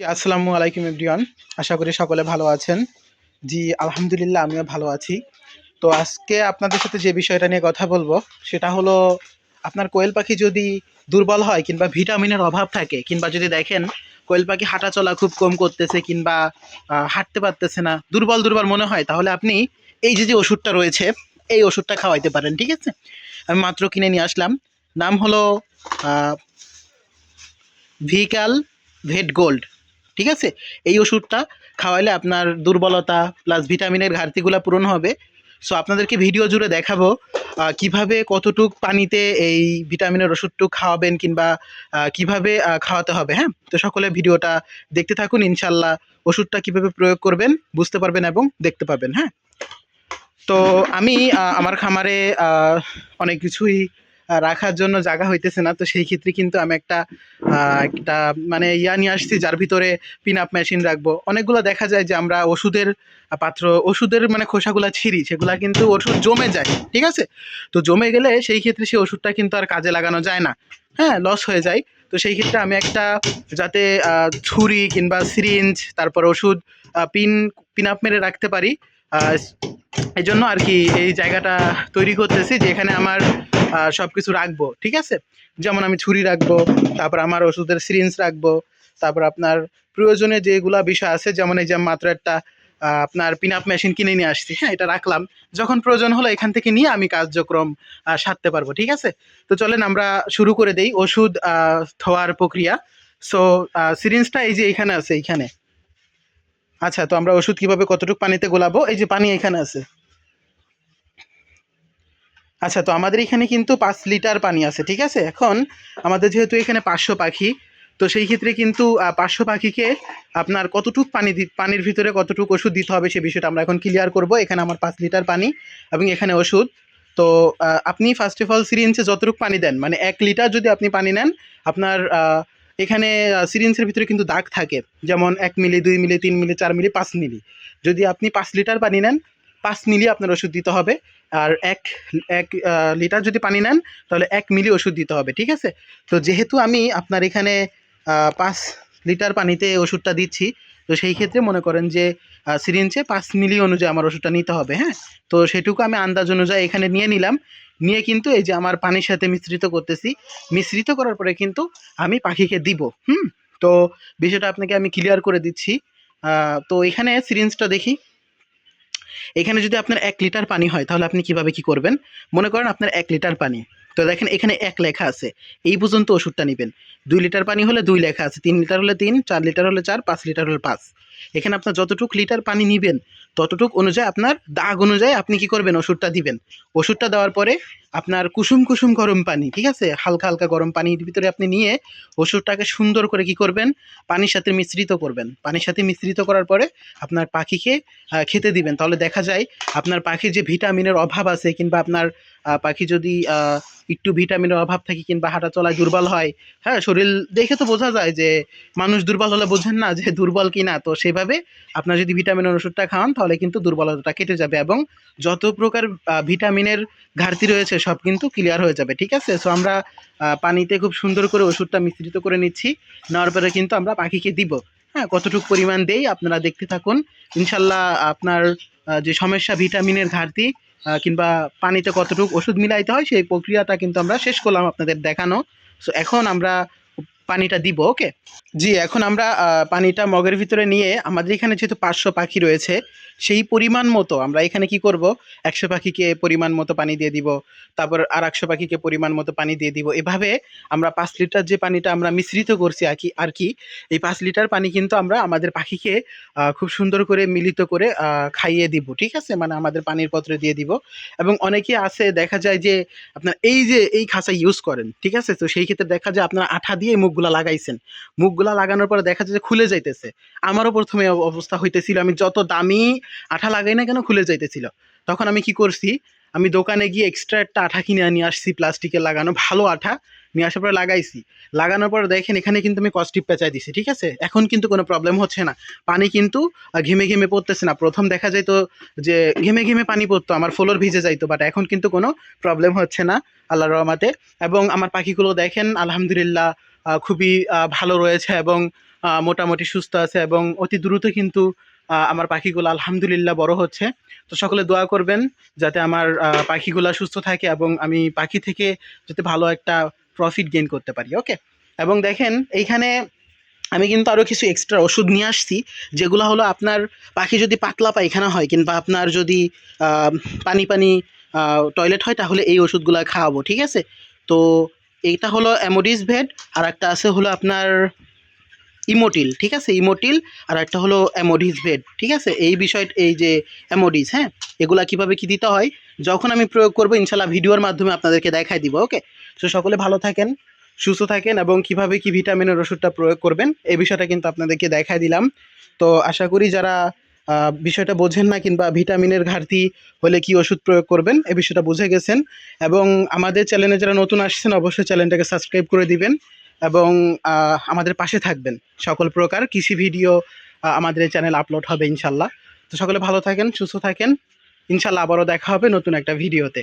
আসসালামু আলাইকুম এভরিওয়ান। আশা করি সকলে ভালো আছেন। জি, আলহামদুলিল্লাহ, আমিও ভালো আছি। তো আজকে আপনাদের সাথে যে বিষয়টা নিয়ে কথা বলব, সেটা হলো আপনার কোয়েল পাখি যদি দুর্বল হয় কিংবা ভিটামিনের অভাব থাকে, কিংবা যদি দেখেন কোয়েল পাখি হাঁটা চলা খুব কম করতেছে কিংবা হাঁটতে পারতেছে না, দুর্বল দুর্বল মনে হয়, তাহলে আপনি এই যে যে ওষুধটা রয়েছে, এই ওষুধটা খাওয়াইতে পারেন, ঠিক আছে? আমি মাত্র কিনে নিয়ে আসলাম। নাম হলো ভিকাল ভেট গোল্ড ঠিক আছে? এই ওষুধটা খাওয়াইলে আপনার দুর্বলতা প্লাস ভিটামিনের ঘাটতিগুলো পূরণ হবে। সো আপনাদেরকে ভিডিও জুড়ে দেখাবো কীভাবে কতটুক পানিতে এই ভিটামিনের ওষুধটুক খাওয়াবেন কিংবা কীভাবে খাওয়াতে হবে হ্যাঁ? তো সকলে ভিডিওটা দেখতে থাকুন ইনশাল্লাহ ওষুধটা কীভাবে প্রয়োগ করবেন বুঝতে পারবেন এবং দেখতে পাবেন হ্যাঁ? তো আমি আমার খামারে অনেক কিছুই রাখার জন্য জায়গা হইতেছে না। তো সেই ক্ষেত্রে কিন্তু আমি একটা একটা মানে ইয়া নিয়ে আসছি, যার ভিতরে পিন আপ মেশিন রাখব। অনেকগুলো দেখা যায় যে আমরা ওষুধের পাত্র, ওষুধের মানে খোসাগুলা ছিঁড়ি, সেগুলা কিন্তু ওষুধ জমে যায়, ঠিক আছে? তো জমে গেলে সেই ক্ষেত্রে সেই ওষুধটা কিন্তু আর কাজে লাগানো যায় না। হ্যাঁ লস হয়ে যায়। তো সেই ক্ষেত্রে আমি একটা যাতে ছুরি কিংবা সিরিঞ্জ তারপর ওষুধ পিন পিন আপ মেরে রাখতে পারি। এই জন্য আর কি এই জায়গাটা তৈরি করতেছি, যেখানে আমার সব কিছু রাখব, ঠিক আছে? যেমন আমি ছুরি রাখব, তারপর আমার ওষুধের সিরিঞ্জ রাখব, তারপর আপনার প্রয়োজনে যেগুলা বিষয় আছে, যেমন এই যে মাত্র একটা আপনার পিন আপ মেশিন কিনে নিয়ে আসছি হ্যাঁ এটা রাখলাম। যখন প্রয়োজন হলো এখান থেকে নিয়ে আমি কার্যক্রম সারতে পারব, ঠিক আছে? তো চলেন আমরা শুরু করে দেই ওষুধ ধোয়ার প্রক্রিয়া। সো সিরিঞ্জটা এই যে এখানে আছে, এইখানে। আচ্ছা তো আমরা ওষুধ কীভাবে কতটুকু পানিতে গোলাবো? এই যে পানি এখানে আছে। আচ্ছা তো আমাদের এখানে কিন্তু পাঁচ লিটার পানি আছে, ঠিক আছে? এখন আমাদের যেহেতু এখানে পাঁচশো পাখি, তো সেই ক্ষেত্রে কিন্তু পাঁচশো পাখিকে আপনার কতটুক পানি পানির ভিতরে কতটুকু ওষুধ দিতে হবে সে বিষয়টা আমরা এখন ক্লিয়ার করব। এখানে আমার পাঁচ লিটার পানি এবং এখানে ওষুধ। তো আপনি ফার্স্ট অফ অল সিরিঞ্জে যতটুকু পানি দেন মানে এক লিটার যদি আপনি পানি নেন, আপনার এখানে সিরিঞ্জের ভিতরে কিন্তু দাগ থাকে। যেমন এক মিলি, দুই মিলি, তিন মিলি, চার মিলি, পাঁচ মিলি। যদি আপনি পাঁচ লিটার পানি নেন পাঁচ মিলি আপনার ওষুধ দিতে হবে। আর এক এক লিটার যদি পানি নেন, তাহলে এক মিলি ওষুধ দিতে হবে, ঠিক আছে? তো যেহেতু আমি আপনার এখানে পাঁচ লিটার পানিতে ওষুধটা দিচ্ছি, তো সেই ক্ষেত্রে মনে করেন যে সিরিঞ্জে পাঁচ মিলি অনুযায়ী আমার ওষুধটা নিতে হবে হ্যাঁ? তো সেটুকু আমি আন্দাজ অনুযায়ী এখানে নিয়ে নিলাম। নিয়ে কিন্তু এই যে আমার পানির সাথে মিশ্রিত করতেছি। মিশ্রিত করার পরে কিন্তু আমি পাখিকে দিব, হুম? তো বিষয়টা আপনাকে আমি ক্লিয়ার করে দিচ্ছি। তো এখানে সিরিঞ্জটা দেখি। এখানে যদি আপনার এক লিটার পানি হয়, তাহলে আপনি কীভাবে কি করবেন? মনে করেন আপনার এক লিটার পানি। তো দেখেন এখানে এক লেখা আছে। এই পর্যন্ত ওষুধটা নেবেন। দুই লিটার পানি হলে দুই লেখা আছে। তিন লিটার হলে তিন, চার লিটার হলে চার, পাঁচ লিটার হলে পাঁচ। এখানে আপনার যতটুক লিটার পানি নেবেন ততটুক অনুযায়ী আপনার দাগ অনুযায়ী আপনি কি করবেন? ওষুধটা দিবেন। ওষুধটা দেওয়ার পরে আপনার কুসুম কুসুম গরম পানি, ঠিক আছে? হালকা হালকা গরম পানির ভিতরে আপনি নিয়ে ওষুধটাকে সুন্দর করে কি করবেন? পানির সাথে মিশ্রিত করবেন। পানির সাথে মিশ্রিত করার পরে আপনার পাখিকে খেতে দিবেন। তাহলে দেখা যায় আপনার পাখির যে ভিটামিনের অভাব আছে কিংবা আপনার পাখি যদি একটু ভিটামিনের অভাব থাকে কিংবা হাঁটা চলায় দুর্বল হয় হ্যাঁ? শরীর দেখে তো বোঝা যায় যে মানুষ দুর্বল হলে বোঝেন না যে দুর্বল কি না তো সেভাবে আপনার যদি ভিটামিনের ওষুধটা খাওয়ান তাহলে কিন্তু দুর্বলতাটা কেটে যাবে এবং যত প্রকার ভিটামিনের ঘাটতি রয়েছে সব কিন্তু ক্লিয়ার হয়ে যাবে, ঠিক আছে? সো আমরা পানিতে খুব সুন্দর করে ওষুধটা মিশ্রিত করে নিচ্ছি, নেওয়ার পরে কিন্তু আমরা পাখিকে দিব। হ্যাঁ কতটুকু পরিমাণ দেই আপনারা দেখতে থাকুন। ইনশাল্লাহ আপনার যে সমস্যা ভিটামিনের ঘাটতি কিংবা পানিতে কতটুকু ওষুধ মিলাইতে হয় সেই প্রক্রিয়াটা কিন্তু আমরা শেষ করলাম আপনাদের দেখানো। সো এখন আমরা পানিটা দিব ওকে জি, এখন আমরা পানিটা মগের ভিতরে নিয়ে, আমাদের এখানে যেহেতু পাঁচশো পাখি রয়েছে, সেই পরিমাণ মতো আমরা এখানে কি করব? একশো পাখিকে পরিমাণ মতো পানি দিয়ে দিব, তারপর আর একশো পাখিকে পরিমাণ মতো পানি দিয়ে দিব। এভাবে আমরা পাঁচ লিটার যে পানিটা আমরা মিশ্রিত করছি আর কি আর কি, এই পাঁচ লিটার পানি কিন্তু আমরা আমাদের পাখিকে খুব সুন্দর করে মিলিত করে খাইয়ে দিব, ঠিক আছে? মানে আমাদের পানির পত্রে দিয়ে দিব। এবং অনেকে আছে, দেখা যায় যে আপনার এই যে, এই খাঁচা ইউজ করেন, ঠিক আছে? তো সেই ক্ষেত্রে দেখা যায় আপনার আঠা দিয়ে মুখগুলা লাগাইছেন। মুখগুলা লাগানোর পরে দেখা যায় যে খুলে যাইতেছে। আমারও প্রথমে অব- অবস্থা হইতেছিল, আমি যত দামি আঠা লাগাই না কেন খুলে যাইতেছিল। তখন আমি কি করছি, আমি দোকানে গিয়ে এক্সট্রা একটা আঠা কিনে নিয়ে আসছি, প্লাস্টিকের লাগানো, ভালো আঠা নিয়ে আসার পরে লাগাইছি। লাগানোর পর দেখেন এখানে কিন্তু আমি কস্টিপ পেঁচাই দিছি, ঠিক আছে? এখন কিন্তু কোনো প্রবলেম হচ্ছে না। পানি কিন্তু ঘেমে ঘেমে পড়তেছে না। প্রথম দেখা যেত যে ঘেমে ঘেমে পানি পড়তো, আমার ফ্লোর ভিজে যাইতো বাট এখন কিন্তু কোনো প্রবলেম হচ্ছে না, আল্লাহর রহমাতে। এবং আমার পাখিগুলো দেখেন, আলহামদুলিল্লাহ খুবই ভালো রয়েছে এবং মোটামুটি সুস্থ আছে এবং অতি দ্রুত কিন্তু আমার পাখিগুলো আলহামদুলিল্লাহ বড় হচ্ছে। তো সকলে দোয়া করবেন যাতে আমার পাখিগুলো সুস্থ থাকে এবং আমি পাখি থেকে যাতে ভালো একটা প্রফিট গেইন করতে পারি ওকে এবং দেখেন, এইখানে আমি কিন্তু আরও কিছু এক্সট্রা ওষুধ নিয়ে আসছি, যেগুলো হলো আপনার পাখি যদি পাতলা পায়খানা হয় কিংবা আপনার যদি পানি পানি টয়লেট হয় তাহলে এই ওষুধগুলো খাওয়াবো, ঠিক আছে? তো এইটা হলো অ্যামোডিস ভেড আর একটা আছে হলো আপনার ইমোটিল ঠিক আছে? ইমোটিল আর একটা হলো অ্যামোডিস ভেড ঠিক আছে? এই বিষয় এই যে অ্যামোডিস হ্যাঁ? এগুলা কীভাবে কি দিতে হয়? যখন আমি প্রয়োগ করব ইনশাল্লাহ ভিডিওর মাধ্যমে আপনাদেরকে দেখাই দিব ওকে তো সকলে ভালো থাকেন, সুস্থ থাকেন এবং কীভাবে কি ভিটামিনের ওষুধটা প্রয়োগ করবেন, এই বিষয়টা কিন্তু আপনাদেরকে দেখাই দিলাম। তো আশা করি যারা বিষয়টা বোঝেন না কিংবা ভিটামিনের ঘাটতি হলে কি ওষুধ প্রয়োগ করবেন, এ বিষয়টা বুঝে গেছেন। এবং আমাদের চ্যানেলে যারা নতুন আসছেন, অবশ্যই চ্যানেলটাকে সাবস্ক্রাইব করে দিবেন এবং আমাদের পাশে থাকবেন। সকল প্রকার কৃষি ভিডিও আমাদের চ্যানেল আপলোড হবে ইনশাল্লাহ। তো সকলে ভালো থাকেন, সুস্থ থাকেন। ইনশাল্লাহ আবারও দেখা হবে নতুন একটা ভিডিওতে।